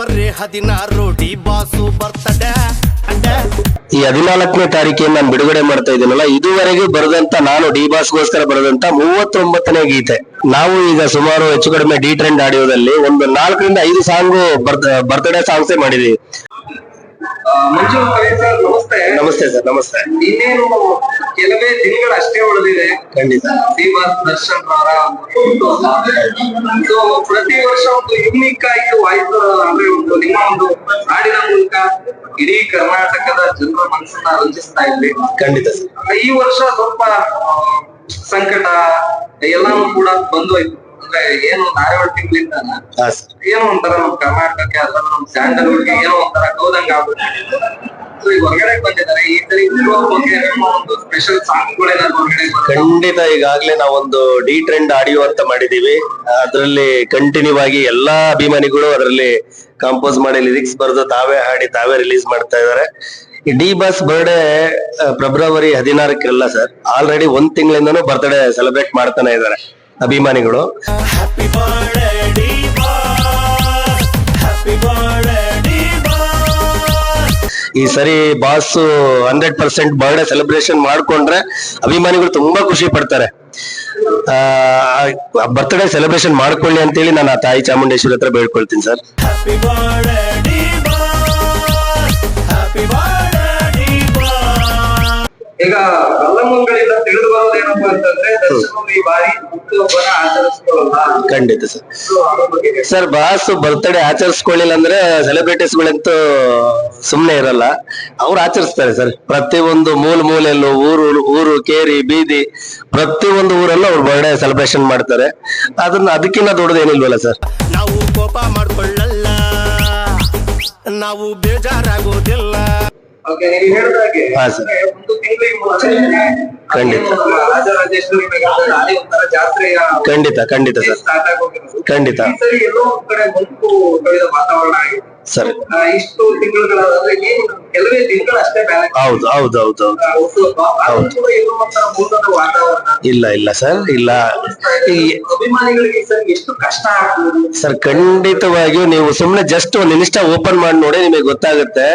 February ಹದಿನಾರು D boss birthday ಈ ಹದಿನಾಲ್ಕನೇ ತಾರೀಕಿಗೆ ನಾನು ಬಿಡುಗಡೆ ಮಾಡ್ತಾ ಇದ್ದೀನಲ್ಲ ಇದುವರೆಗೂ ಬರೆದಂತ ನಾನು ಡಿ ಬಾಸ್ಗೋಸ್ಕರ ಬರೆದಂತ ಮೂವತ್ತೊಂಬತ್ತನೇ ಗೀತೆ. ನಾವು ಈಗ ಸುಮಾರು ಹೆಚ್ಚು ಕಡಿಮೆ ಡಿ ಟ್ರೆಂಡ್ ಆಡಿಯೋದಲ್ಲಿ ಒಂದು ನಾಲ್ಕರಿಂದ ಐದು ಸಾಂಗ್ ಬರ್ತ್ಡೇ ಸಾಂಗ್ಸೇ ಮಾಡಿದೀವಿ. ನಮಸ್ತೆ ನಮಸ್ತೆ ಸರ್ ನಮಸ್ತೆ. ಇನ್ನೇನು ಕೆಲವೇ ದಿನಗಳು ಅಷ್ಟೇ ಉಳಿದಿದೆ. ಖಂಡಿತ. ದರ್ಶನ್ ಅವರ. ಪ್ರತಿ ವರ್ಷ ಒಂದು ಯುನಿಕ್ ಆಗಿ ವಾಯ್ಸ್ ಅಂದ್ರೆ ಒಂದು ನಿಮ್ಮ ಒಂದು ಹಾಡಿನ ಮೂಲಕ ಇಡೀ ಕರ್ನಾಟಕದ ಜನರ ಮನಸ್ಸನ್ನ ರಂಜಿಸ್ತಾ ಇದ್ವಿ ಖಂಡಿತ ಈ ವರ್ಷ ಸ್ವಲ್ಪ ಸಂಕಟ ಎಲ್ಲಾನು ಕೂಡ ಬಂದೋಯ್ತು. ಅಂದ್ರೆ ಏನು ಧಾರವಾಡ ತಿಂಗಳಿಂದ ಏನೋ ಒಂಥರ ನಮ್ ಕರ್ನಾಟಕಕ್ಕೆ ಅಥವಾ ನಮ್ ಸ್ಯಾಂಡಲ್ವುಡ್ಗೆ ಏನೋ ಒಂಥರ ಕೌದಂಗ ಆಗ್ಬಿಟ್ಟು ಸೊ ಈಗ ಹೊರಗಡೆ ಬಂದಿದ್ದಾರೆ. ಈ ತರ ಬಗ್ಗೆ ಒಂದು ಸ್ಪೆಷಲ್ ಹೊರಗಡೆ ಖಂಡಿತ ಈಗಾಗ್ಲೇ ನಾವೊಂದು ಡಿ ಟ್ರೆಂಡ್ ಆಡಿಯೋ ಅಂತ ಮಾಡಿದೀವಿ. ಅದರಲ್ಲಿ ಕಂಟಿನ್ಯೂ ಆಗಿ ಎಲ್ಲಾ ಅಭಿಮಾನಿಗಳು ಅದರಲ್ಲಿ ಕಂಪೋಸ್ ಮಾಡಿ ಲಿರಿಕ್ಸ್ ಬರೆದು ತಾವೇ ಹಾಡಿ ತಾವೇ ರಿಲೀಸ್ ಮಾಡ್ತಾ ಇದಾರೆ ಈ ಡಿ ಬಾಸ್ ಬರ್ಡೇ ಫೆಬ್ರವರಿ ಹದಿನಾರಕ್ಕೆಲ್ಲ ಸರ್ ಆಲ್ರೆಡಿ ಒಂದ್ ತಿಂಗಳಿಂದನೂ ಬರ್ತ್ಡೇ ಸೆಲೆಬ್ರೇಟ್ ಮಾಡ್ತಾನೆ ಇದಾರೆ ಅಭಿಮಾನಿಗಳು. ಈ ಸರಿ boss hundred percent birthday celebration ಮಾಡ್ಕೊಂಡ್ರೆ ಅಭಿಮಾನಿಗಳು ತುಂಬಾ ಖುಷಿ ಪಡ್ತಾರೆ. ಆ ಬರ್ತ್ಡೇ ಸೆಲೆಬ್ರೇಷನ್ ಮಾಡ್ಕೊಳ್ಳಿ ಅಂತೇಳಿ ನಾನು ಆ ತಾಯಿ ಚಾಮುಂಡೇಶ್ವರಿ ಹತ್ರ ಬೇಡ್ಕೊಳ್ತೀನಿ ಸರ್. ಈಗ ಅಂತಂದ್ರೆ ದರ್ಶನ್ ಅವ್ರು ಈ ಬಾರಿ ಹುಟ್ಟುಹಬ್ಬನ ಆಚರಿಸ್ಕೊಳ್ಳಲ್ಲ. ಖಂಡಿತ ಸರ್. ಸರ್ ಬಾಸ್ ಬರ್ತ್ಡೇ ಆಚರಿಸ್ಕೊಳ್ಳಿಲ್ಲ ಅಂದ್ರೆ ಸೆಲೆಬ್ರಿಟೀಸ್ ಗಳಂತೂ ಸುಮ್ನೆ ಇರಲ್ಲ. ಅವ್ರು ಆಚರಿಸ್ತಾರೆ ಸರ್. ಪ್ರತಿ ಒಂದು ಮೂಲ ಮೂಲೆಯಲ್ಲೂ ಊರು ಊರು ಕೇರಿ ಬೀದಿ ಪ್ರತಿ ಒಂದು ಊರಲ್ಲೂ ಅವ್ರು ಬರ್ಡೇ ಸೆಲೆಬ್ರೇಷನ್ ಮಾಡ್ತಾರೆ. ಅದನ್ನ ಅದಕ್ಕಿಂತ ದೊಡ್ಡದೇನಿಲ್ವಲ್ಲ ಸರ್. ನಾವು ಕೋಪ ಮಾಡ್ಕೊಳ್ಳಲ್ಲ. ನಾವು ಬೇಜಾರಾಗೋದಿಲ್ಲ. ಹಾ, ಸರ್. ಖಂಡಿತ. ಖಂಡಿತ. ಖಂಡಿತ ಸರ್. ಖಂಡಿತ. ಈ ಸರಿ ಸರ್. ಇಷ್ಟು ತಿಂಗಳುಗಳ ಕೆಲವೇ ತಿಂಗಳು ಅಷ್ಟೇ ಹೌದು ಹೌದು ಹೌದು ಹೌದು. ವಾತಾವರಣ. ಇಲ್ಲ ಇಲ್ಲ ಸರ್ ಇಲ್ಲ. ಅಭಿಮಾನಿಗಳಿಗೆ ಎಷ್ಟು ಕಷ್ಟ ಸರ್ ಖಂಡಿತವಾಗಿಯೂ ನೀವು ಸುಮ್ನೆ ಜಸ್ಟ್ ಒಂದು ಇನ್ಸ್ಟಾ ಓಪನ್ ಮಾಡಿ ನೋಡಿ ನಿಮಗೆ ಗೊತ್ತಾಗುತ್ತೆ.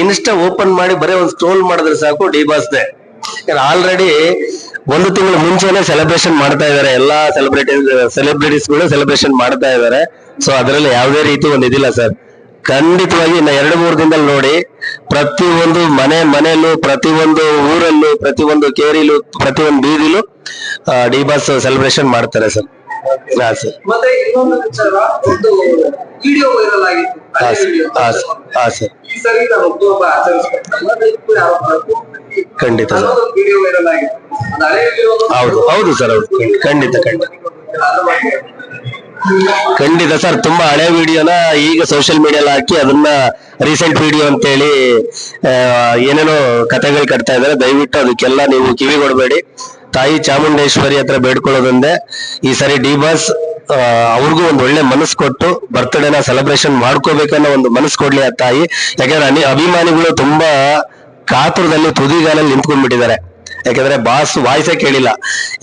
ಇನ್ಸ್ಟಾ ಓಪನ್ ಮಾಡಿ ಬರೀ ಒಂದು ಸ್ಟೋಲ್ ಮಾಡಿದ್ರೆ ಸಾಕು ಡಿ ಬಾಸ್ದೆ ಆಲ್ರೆಡಿ ಒಂದು ತಿಂಗಳ ಮುಂಚೆನೆ ಸೆಲೆಬ್ರೇಷನ್ ಮಾಡ್ತಾ ಇದಾರೆ. ಎಲ್ಲಾ ಸೆಲೆಬ್ರಿಟೀಸ್ಗಳು ಸೆಲೆಬ್ರೇಷನ್ ಮಾಡ್ತಾ ಇದಾರೆ. ಸೊ ಅದರಲ್ಲಿ ಯಾವುದೇ ರೀತಿ ಒಂದು ಇದಿಲ್ಲ ಸರ್. ಖಂಡಿತವಾಗಿ ಇನ್ನ ಎರಡು ಮೂರು ದಿನದಲ್ಲಿ ನೋಡಿ ಪ್ರತಿಯೊಂದು ಮನೆ ಮನೆಯಲ್ಲೂ ಪ್ರತಿಯೊಂದು ಊರಲ್ಲೂ, ಪ್ರತಿ ಒಂದು ಕೇರಿಲು ಪ್ರತಿಯೊಂದು ಬೀದಿಲು ಡಿ ಬಾಸ್ ಸೆಲೆಬ್ರೇಷನ್ ಮಾಡ್ತಾರೆ ಸರ್. ಸರ್ ಮತ್ತೆ ಇನ್ನೊಂದು ವಿಚಾರ ಒಂದು ವಿಡಿಯೋ ವೈರಲ್ ಆಗಿತ್ತು. ಹಾ ಸರ್ ಈ ಸರಿ ನಾನು ಯಾವ ಪ್ರತಿಯೊಂದು ಖಂಡಿತ ಸರ್. ವಿಡಿಯೋ ವೈರಲ್ ಆಗಿತ್ತು. ಹೌದು, ಹೌದು ಸರ್ ಹೌದು. ಖಂಡಿತ, ಖಂಡಿತ. ಖಂಡಿತ ಸರ್ ತುಂಬಾ ಹಳೆ ವಿಡಿಯೋನ ಈಗ ಸೋಷಿಯಲ್ ಮೀಡಿಯಲ್ಲಿ ಹಾಕಿ ಅದನ್ನ ರೀಸೆಂಟ್ ವಿಡಿಯೋ ಅಂತೇಳಿ ಏನೇನೋ ಕಥೆಗಳು ಕಟ್ತಾ ಇದಾರೆ ದಯವಿಟ್ಟು ಅದಕ್ಕೆಲ್ಲ ನೀವು ಕಿವಿ ಕೊಡಬೇಡಿ ತಾಯಿ ಚಾಮುಂಡೇಶ್ವರಿ ಹತ್ರ ಬೇಡ್ಕೊಳ್ಳೋದಂದೆ ಈ ಸರಿ ಡಿ ಬಾಸ್ ಅವ್ರಿಗೂ ಒಂದು ಒಳ್ಳೆ ಮನಸ್ಸು ಕೊಟ್ಟು ಬರ್ತ್ಡೇನ ಸೆಲೆಬ್ರೇಷನ್ ಮಾಡ್ಕೋಬೇಕನ್ನೋ ಒಂದು ಮನಸ್ಸು ಕೊಡ್ಲಿ ಆ ತಾಯಿ. ಯಾಕಂದ್ರೆ ಅನಿ ಅಭಿಮಾನಿಗಳು ತುಂಬಾ ಕಾತುರದಲ್ಲಿ ತುದಿಗಾಲಲ್ಲಿ ನಿಂತ್ಕೊಂಡ್ಬಿಟ್ಟಿದ್ದಾರೆ. ಯಾಕಂದ್ರೆ ಬಾಸ್ ವಾಯ್ಸೇ ಕೇಳಿಲ್ಲ.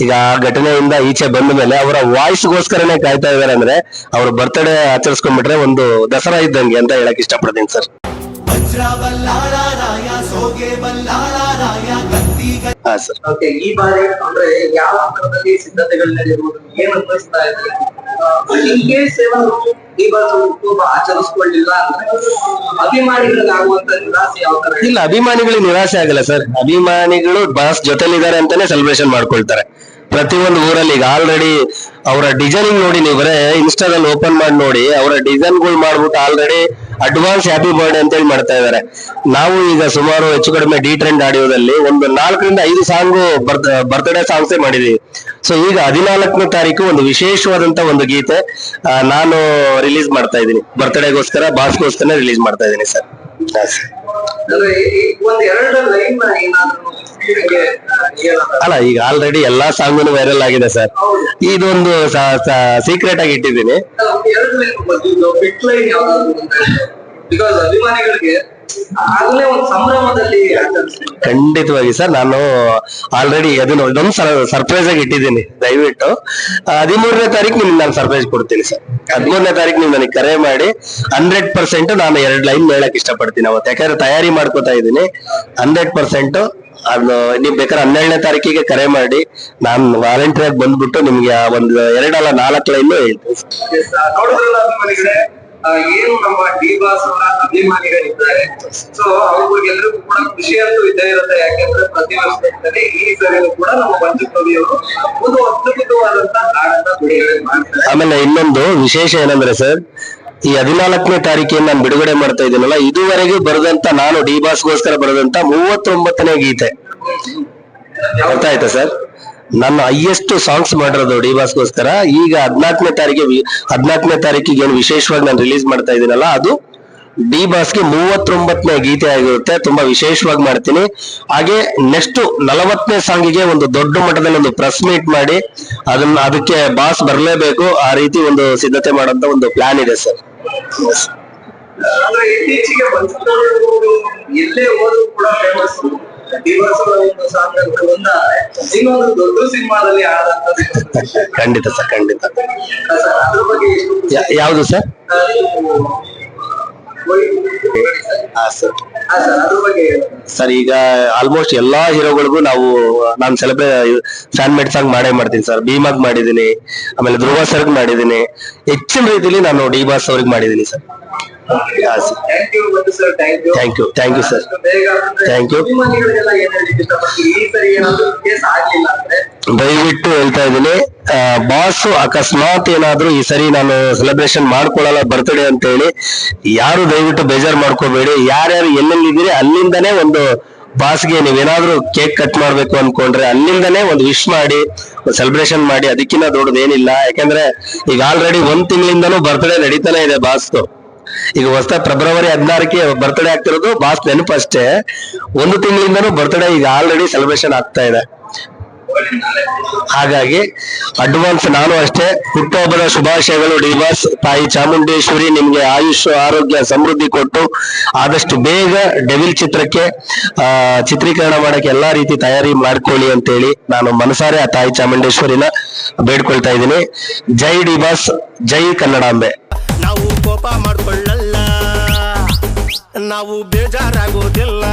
ಈಗ ಆ ಘಟನೆಯಿಂದ ಈಚೆ ಬಂದ ಮೇಲೆ ಅವರ ವಾಯ್ಸ್ಗೋಸ್ಕರನೇ ಕಾಯ್ತಾ ಇದಾರೆ ಅಂದ್ರೆ ಅವ್ರ ಬರ್ತ್ಡೇ ಆಚರಿಸ್ಕೊಂಡ್ಬಿಟ್ರೆ ಒಂದು ದಸರಾ ಇದ್ದಂಗೆ ಅಂತ ಹೇಳಕ್ ಇಷ್ಟಪಡ್ತೀನಿ ಸರ್. ಈ ಬಾರಿ ಅಂದ್ರೆ ಯಾವ ಹಂತದಲ್ಲಿ ಸಿದ್ಧತೆಗಳು ನಡೆಯುವುದು ಏನು ಅನ್ವಯಿಸ್ತಾ ಇದೆ? ಇನ್ ಕೇಸ್ ಈ ಬಾರಿ ಹುಟ್ಟುಹಬ್ಬ ಆಚರಿಸ್ಕೊಳ್ಳಿಲ್ಲ ಅಂದ್ರೆ ಅಭಿಮಾನಿಗಳಿಗೆ ನಿರಾಸೆ ಯಾವ ತರ ಇಲ್ಲ ಅಭಿಮಾನಿಗಳಿಗೆ ನಿರಾಸೆ ಆಗಲ್ಲ ಸರ್. ಅಭಿಮಾನಿಗಳು ಬಾಸ್ ಜೊತೆಲಿದ್ದಾರೆ ಅಂತಾನೆ ಸೆಲೆಬ್ರೇಷನ್ ಮಾಡ್ಕೊಳ್ತಾರೆ. ಪ್ರತಿಯೊಂದು ಊರಲ್ಲಿ ಈಗ ಆಲ್ರೆಡಿ ಅವರ ಡಿಸೈನಿಂಗ್ ನೋಡಿ ನೀವು ಬರೇ ಇನ್ಸ್ಟಾದಲ್ಲಿ ಓಪನ್ ಮಾಡಿ ನೋಡಿ, ಅವರ ಡಿಸೈನ್ಗಳು ಮಾಡ್ಬಿಟ್ಟು ಆಲ್ರೆಡಿ ಅಡ್ವಾನ್ಸ್ ಹ್ಯಾಪಿ ಬರ್ಡೇ ಅಂತೇಳಿ ಮಾಡ್ತಾ ಇದಾರೆ ನಾವು ಈಗ ಸುಮಾರು ಹೆಚ್ಚು ಕಡಿಮೆ ಡಿ ಟ್ರೆಂಡ್ ಆಡಿಯೋದಲ್ಲಿ ಒಂದು ನಾಲ್ಕರಿಂದ ಐದು ಸಾಂಗ್ ಬರ್ತ್ಡೇ ಸಾಂಗ್ಸೇ ಮಾಡಿದೀವಿ. ಸೊ ಈಗ ಹದಿನಾಲ್ಕನೇ ತಾರೀಕು ಒಂದು ವಿಶೇಷವಾದಂತ ಒಂದು ಗೀತೆ ನಾನು ರಿಲೀಸ್ ಮಾಡ್ತಾ ಇದ್ದೀನಿ. ಬರ್ತ್ಡೇಗೋಸ್ಕರ ಬಾಸ್ಗೋಸ್ಕರ ರಿಲೀಸ್ ಮಾಡ್ತಾ ಇದ್ದೀನಿ ಸರ್ ಅಲ್ಲ ಈಗ ಆಲ್ರೆಡಿ ಎಲ್ಲಾ ಸಾಂಗ್ ವೈರಲ್ ಆಗಿದೆ ಸರ್ ಇದೊಂದು ಸೀಕ್ರೆಟ್ ಆಗಿ ಇಟ್ಟಿದ್ದೀನಿ. ಬಿಕಾಸ್ ಅಭಿಮಾನಿಗಳಿಗೆ ಅದನ್ನೇ ಒಂದು ಸಂಭ್ರಮದಲ್ಲಿ ಖಂಡಿತವಾಗಿ ಸರ್ ನಾನು ಆಲ್ರೆಡಿ ಅದನ್ನ ಒಂದು ಸರ್ಪ್ರೈಸ್ ಆಗಿ ಇಟ್ಟಿದ್ದೀನಿ ದಯವಿಟ್ಟು. ಹದಿಮೂರನೇ ತಾರೀಕು ನಿಮ್ಗೆ ನಾನು ಸರ್ಪ್ರೈಸ್ ಕೊಡ್ತೀನಿ ಸರ್. ಹದಿಮೂರನೇ ತಾರೀಕು ನೀವು ನನಗೆ ಕರೆ ಮಾಡಿ ಹಂಡ್ರೆಡ್ ಪರ್ಸೆಂಟ್ ನಾನು ಎರಡು ಲೈನ್ ಹೇಳಕ್ ಇಷ್ಟಪಡ್ತೀನಿ ಅವತ್ತು. ಯಾಕಂದ್ರೆ ತಯಾರಿ ಮಾಡ್ಕೋತಾ ಇದ್ದೀನಿ ಹಂಡ್ರೆಡ್ ಪರ್ಸೆಂಟ್ ಅದು ನೀವು ಬೇಕಾದ್ರೆ ಹನ್ನೆರಡನೇ ತಾರೀಕಿಗೆ ಕರೆ ಮಾಡಿ ನಾನು ವಾಲಂಟಿಯರ್ ಬಂದ್ಬಿಟ್ಟು ನಿಮ್ಗೆ ಆ ಒಂದು ಎರಡಲ್ಲ ನಾಲ್ಕು ಲೈನ್ ಹೇಳ್ತೀನಿ ಏನು ನಮ್ಮ ಡಿ ಬಾಸ್ ಅವರ ಅಭಿಮಾನಿಗಳಿದ್ದಾರೆ. ಸೊ ಅವ್ರಿಗೆಲ್ಲರಿಗೂ ಕೂಡ ಖುಷಿ ಅಂತೂ ಇದ್ದೇ ಇರುತ್ತೆ. ಯಾಕೆಂದ್ರೆ ಪ್ರತಿ ವರ್ಷದಲ್ಲಿ ಈ ಸರಿಯೂ ಕೂಡ ನಮ್ಮ ಮಂಜು ಕವಿಯವರು ಒಂದು ಅದ್ಭುತವಾದಂತ ಹಾಡನ್ನ ಬಿಡುಗಡೆ ಮಾಡ್ತಾರೆ. ಆಮೇಲೆ ಇನ್ನೊಂದು ವಿಶೇಷ ಏನಂದ್ರೆ ಸರ್, ಈ ಹದಿನಾಲ್ಕನೇ ತಾರೀಕಿನ ನಾನು ಬಿಡುಗಡೆ ಮಾಡ್ತಾ ಇದ್ದೀನಲ್ಲ, ಇದುವರೆಗೂ ಬರೆದಂತ ನಾನು ಡಿ ಬಾಸ್ಗೋಸ್ಕರ ಬರೆದಂತ ಮೂವತ್ತೊಂಬತ್ತನೇ ಗೀತೆ. ಅರ್ಥ ಆಯ್ತಾ ಸರ್? ನನ್ನ ಹೈಯೆಸ್ಟ್ ಸಾಂಗ್ಸ್ ಮಾಡಿರೋದು ಡಿ ಬಾಸ್ಗೋಸ್ಕರ ಈಗ ಹದಿನಾಲ್ಕನೇ ತಾರೀಕಿಗೆ ಹದಿನಾಲ್ಕನೇ ತಾರೀಕಿಗೆ ಏನು ವಿಶೇಷವಾಗಿ ನಾನು ರಿಲೀಸ್ ಮಾಡ್ತಾ ಇದ್ದೀನಲ್ಲ, ಅದು ಡಿ ಬಾಸ್ಗೆ ಮೂವತ್ತೊಂಬತ್ತನೇ ಗೀತೆ ಆಗಿರುತ್ತೆ, ತುಂಬಾ ವಿಶೇಷವಾಗಿ ಮಾಡ್ತೀನಿ. ಹಾಗೆ ನೆಕ್ಸ್ಟ್ ನಲವತ್ತನೇ ಸಾಂಗಿಗೆ ಒಂದು ದೊಡ್ಡ ಮಟ್ಟದಲ್ಲಿ ಒಂದು ಪ್ರೆಸ್ ಮೀಟ್ ಮಾಡಿ, ಅದನ್ನ, ಅದಕ್ಕೆ ಬಾಸ್ ಬರಲೇಬೇಕು. ಆ ರೀತಿ ಒಂದು ಸಿದ್ಧತೆ ಮಾಡಂತ ಒಂದು ಪ್ಲಾನ್ ಇದೆ ಸರ್. ಇತ್ತೀಚೆಗೆ ಖಂಡಿತ ಸರ್ ಖಂಡಿತ. ಯಾವುದು ಸರ್, ಸರ್. ಈಗ ಆಲ್ಮೋಸ್ಟ್ ಎಲ್ಲಾ ಹೀರೋಗಳಿಗೂ ನಾವು ನಾನು ಸೆಲೆಬ್ರೇ ಫ್ಯಾನ್ ಮೇಡ್ ಸಾಂಗ್ ಮಾಡೇ ಮಾಡ್ತೀನಿ ಸರ್. ಭೀಮಾಗ್ ಮಾಡಿದ್ದೀನಿ ಆಮೇಲೆ ಧ್ರುವ ಸರ್ಗ್ ಮಾಡಿದ್ದೀನಿ. ಹೆಚ್ಚಿನ ರೀತಿಲಿ ನಾನು ಡಿ ಬಾಸ್ ಅವ್ರಿಗೆ ಮಾಡಿದ್ದೀನಿ sir. Thank you thank you thank you sir ಆಗ್ಲಿಲ್ಲ ಅಂದ್ರೆ? ದಯವಿಟ್ಟು ಹೇಳ್ತಾ ಇದ್ದೀನಿ. ಬಾಸ್ ಅಕಸ್ಮಾತ್ ಏನಾದ್ರೂ ಈ ಸರಿ ನಾನು ಸೆಲೆಬ್ರೇಷನ್ ಮಾಡ್ಕೊಳ್ಳಲ್ಲ ಬರ್ತ್ಡೇ ಅಂತ ಹೇಳಿ ಯಾರು ದಯವಿಟ್ಟು ಬೇಜಾರ್ ಮಾಡ್ಕೋಬೇಡಿ. ಯಾರ್ಯಾರು ಎಲ್ಲೆಲ್ಲಿದ್ದೀರಿ ಅಲ್ಲಿಂದನೇ ಒಂದು ಬಾಸ್ಗೆ ನೀವೇನಾದ್ರೂ ಕೇಕ್ ಕಟ್ ಮಾಡ್ಬೇಕು ಅನ್ಕೊಂಡ್ರೆ ಅಲ್ಲಿಂದನೇ ಒಂದು ವಿಶ್ ಮಾಡಿ ಸೆಲೆಬ್ರೇಷನ್ ಮಾಡಿ ಅದಕ್ಕಿಂತ ದೊಡ್ಡದೇನಿಲ್ಲ. ಯಾಕಂದ್ರೆ ಈಗ ಆಲ್ರೆಡಿ ಒಂದ್ ತಿಂಗಳಿಂದನೂ ಬರ್ತ್ಡೇ ನಡೀತಾನೆ ಇದೆ ಬಾಸ್ದು ಈಗ ಹೊಸ ಫೆಬ್ರವರಿ ಹದಿನಾರಕ್ಕೆ ಬರ್ತ್ಡೇ ಆಗ್ತಿರೋದು ಬಾಸ್ ನೆನಪು ಅಷ್ಟೇ. ಒಂದು ತಿಂಗಳಿಂದನೂ ಬರ್ತ್ಡೇ ಈಗ ಆಲ್ರೆಡಿ ಸೆಲೆಬ್ರೇಷನ್ ಆಗ್ತಾ ಇದೆ. ಹಾಗಾಗಿ ಅಡ್ವಾನ್ಸ್ ನಾನು ಅಷ್ಟೇ, ಹುಟ್ಟುಹಬ್ಬದ ಶುಭಾಶಯಗಳು ಡಿವಾಸ್ ತಾಯಿ ಚಾಮುಂಡೇಶ್ವರಿ ನಿಮ್ಗೆ ಆಯುಷ್, ಆರೋಗ್ಯ ಸಮೃದ್ಧಿ ಕೊಟ್ಟು ಆದಷ್ಟು ಬೇಗ ಡೆವಿಲ್ ಚಿತ್ರಕ್ಕೆ ಚಿತ್ರೀಕರಣ ಮಾಡಕ್ಕೆ ಎಲ್ಲಾ ರೀತಿ ತಯಾರಿ ಮಾಡ್ಕೊಳ್ಳಿ ಅಂತೇಳಿ ನಾನು ಮನಸಾರೆ ಆ ತಾಯಿ ಚಾಮುಂಡೇಶ್ವರಿನ ಬೇಡ್ಕೊಳ್ತಾ ಇದ್ದೀನಿ. ಜೈ ಡಿವಾಸ್ ಜೈ ಕನ್ನಡಾಂಬೆ. ಕೋಪ ಮಾಡ್ಕೊಳ್ಳಲ್ಲ. ನಾವು ಬೇಜಾರಾಗೋದಿಲ್ಲ.